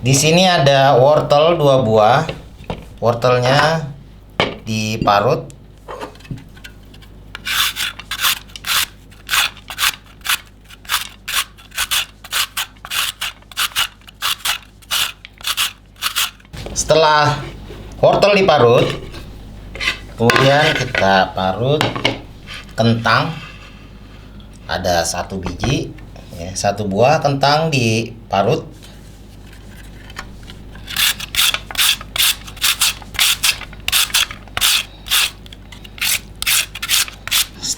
Di sini ada wortel dua buah. Wortelnya diparut. Setelah wortel diparut, kemudian kita parut kentang ada satu biji ya, satu buah kentang diparut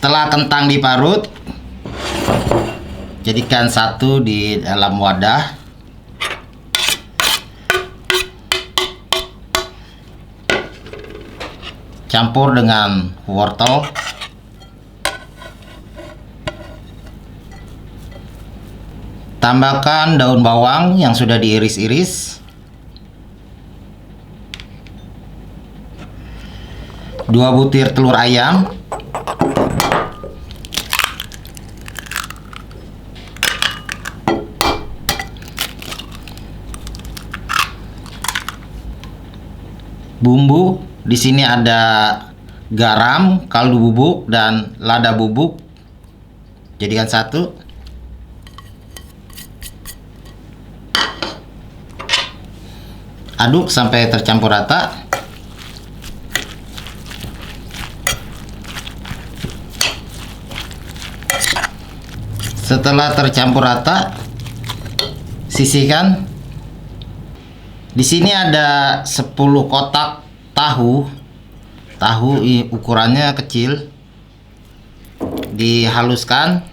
setelah kentang diparut jadikan satu di dalam wadah. Campur dengan wortel. Tambahkan daun bawang yang sudah diiris-iris. Dua butir telur ayam bumbu di sini ada garam, kaldu bubuk dan lada bubuk. Jadikan satu. Aduk sampai tercampur rata. Setelah tercampur rata, sisihkan. Di sini ada 10 kotak tahu. Tahu ukurannya kecil. Dihaluskan.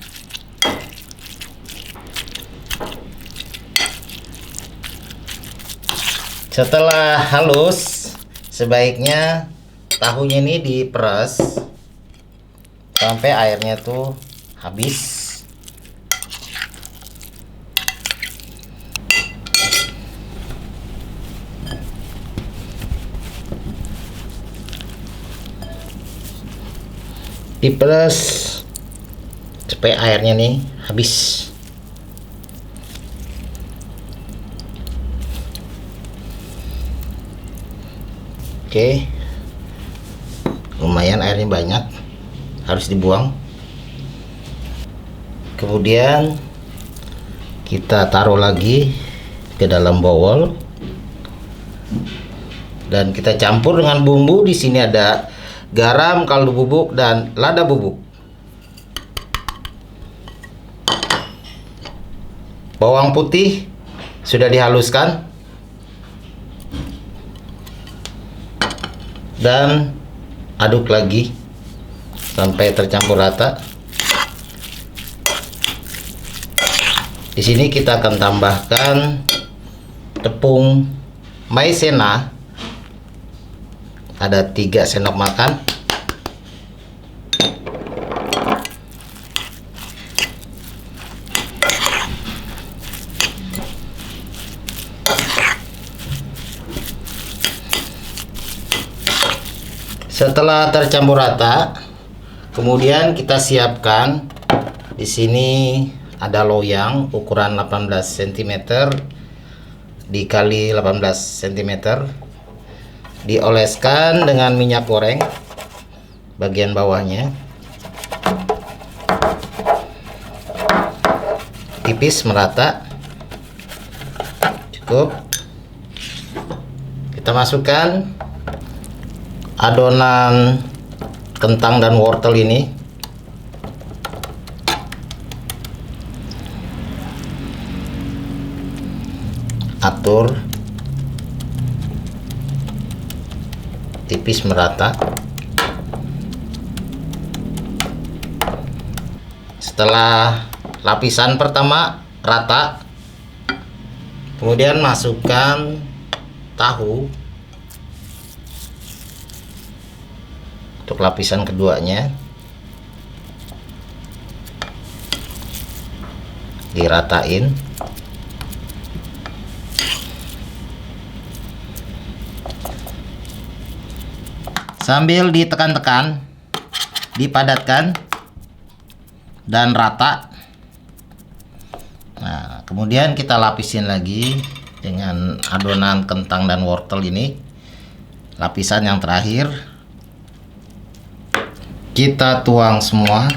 Setelah halus, sebaiknya tahunya ini diperas sampai airnya tuh habis. Diperas supaya airnya nih habis. Oke. Lumayan airnya banyak. Harus dibuang. Kemudian kita taruh lagi ke dalam bowl dan kita campur dengan bumbu di sini ada garam, kaldu bubuk dan lada bubuk. Bawang putih sudah dihaluskan dan aduk lagi sampai tercampur rata. Di sini kita akan tambahkan tepung maizena ada 3 sendok makan. Setelah tercampur rata, kemudian kita siapkan di sini ada loyang ukuran 18 cm dikali 18 cm dioleskan dengan minyak goreng bagian bawahnya. Tipis merata. Cukup. Kita masukkan adonan kentang dan wortel ini. Atur tipis merata. Setelah lapisan pertama rata kemudian masukkan tahu untuk lapisan keduanya. Diratain sambil ditekan-tekan dipadatkan dan rata. Nah kemudian kita lapisin lagi dengan adonan kentang dan wortel ini. Lapisan yang terakhir. Kita tuang semua.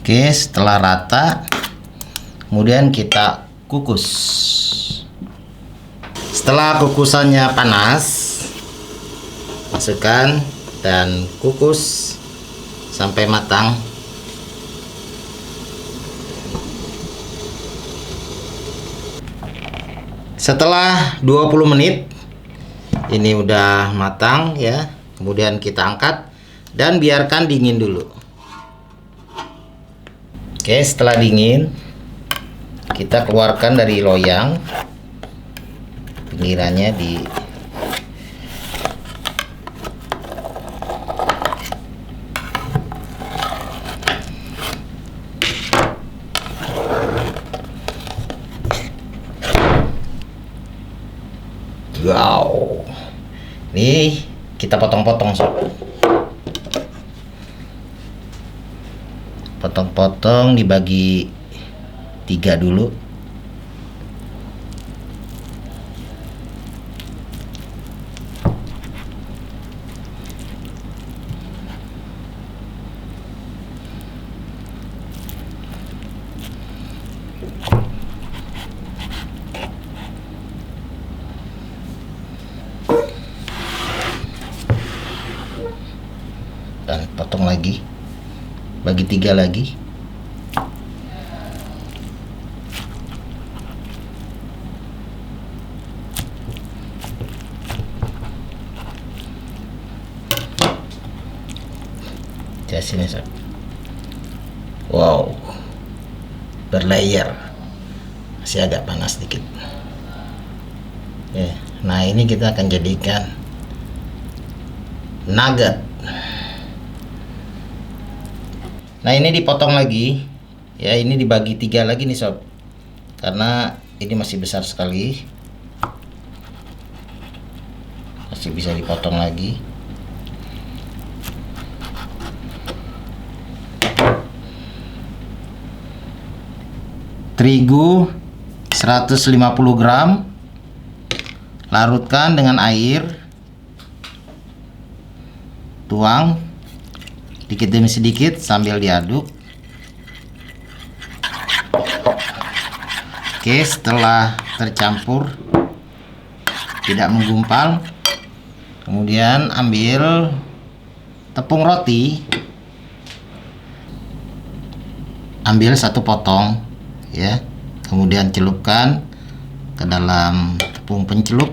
Oke setelah rata kemudian kita kukus setelah kukusannya panas masukkan dan kukus sampai matang. Setelah 20 menit ini udah matang ya. Kemudian kita angkat dan biarkan dingin dulu. Oke setelah dingin kita keluarkan dari loyang pinggirannya di Wow. Ini kita potong-potong sob. Potong-potong dibagi tiga dulu. Dan potong lagi. Bagi tiga lagi. Sini wow. Berlayer. Masih agak panas sedikit ya nah ini kita akan jadikan nugget Nah ini dipotong lagi. Ya ini dibagi tiga lagi nih sob. Karena ini masih besar sekali. Masih bisa dipotong lagi. Terigu 150 gram. Larutkan dengan air. Tuang sedikit demi sedikit sambil diaduk. Oke setelah tercampur tidak menggumpal kemudian ambil tepung roti. Ambil satu potong ya. Kemudian celupkan ke dalam tepung pencelup.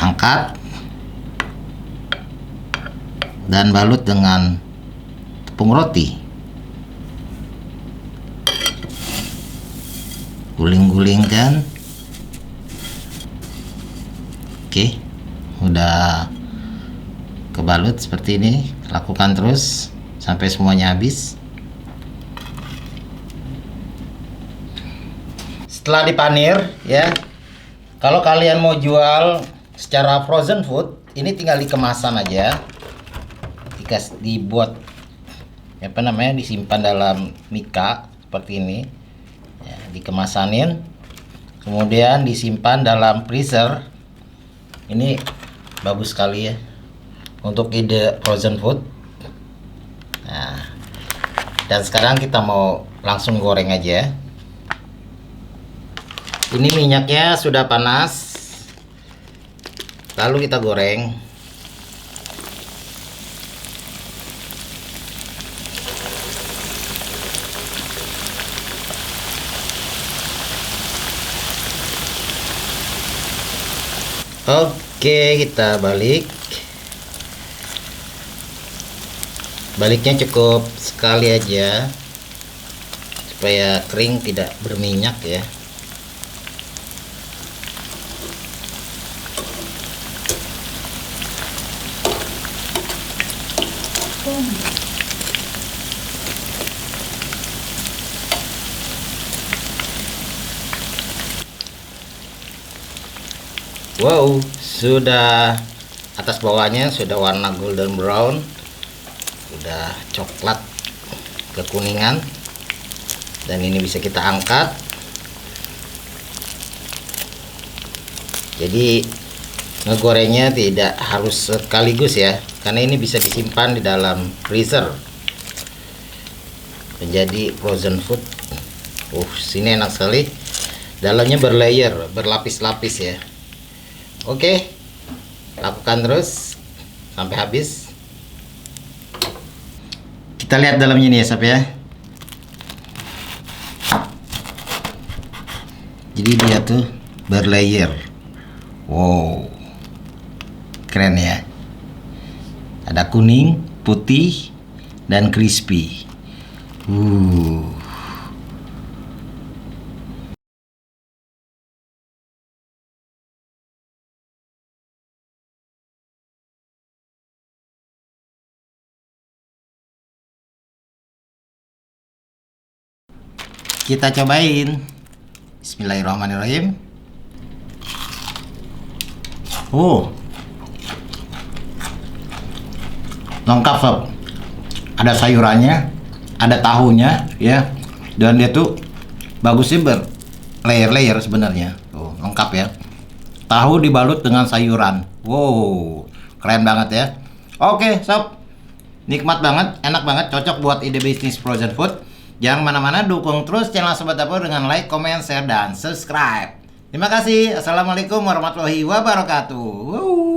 Angkat dan balut dengan tepung roti. Guling-gulingkan oke udah kebalut seperti ini. Lakukan terus sampai semuanya habis. Setelah dipanir ya kalau kalian mau jual secara frozen food ini tinggal dikemasan aja dikas dibuat apa namanya disimpan dalam mika seperti ini. Ya, dikemasanin kemudian disimpan dalam freezer. Ini bagus sekali ya untuk ide frozen food. Nah dan sekarang kita mau langsung goreng aja ini minyaknya sudah panas lalu kita goreng Oke, kita balik. Baliknya cukup sekali aja supaya kering tidak berminyak ya. Wow, sudah atas bawahnya sudah warna golden brown. udah coklat kekuningan. Dan ini bisa kita angkat. Jadi ngegorengnya tidak harus sekaligus ya karena ini bisa disimpan di dalam freezer. Menjadi frozen food. Uh sini enak sekali. Dalamnya berlayer berlapis-lapis ya oke lakukan terus sampai habis. Kita lihat dalamnya nih ya Sap ya. Jadi dia tuh berlayer. Wow keren ya. Ada kuning putih dan crispy. Uh kita cobain. Bismillahirrahmanirrahim. Oh. Lengkap sob ada sayurannya ada tahunya ya. Dan dia tuh bagusnya ber. Layer-layer sebenarnya. Tuh lengkap ya. Tahu dibalut dengan sayuran. Wow keren banget ya. Oke sob. Nikmat banget enak banget cocok buat ide bisnis frozen food jangan mana-mana dukung terus channel sobat dapur dengan like comment share dan subscribe. Terima kasih. Assalamualaikum warahmatullahi wabarakatuh.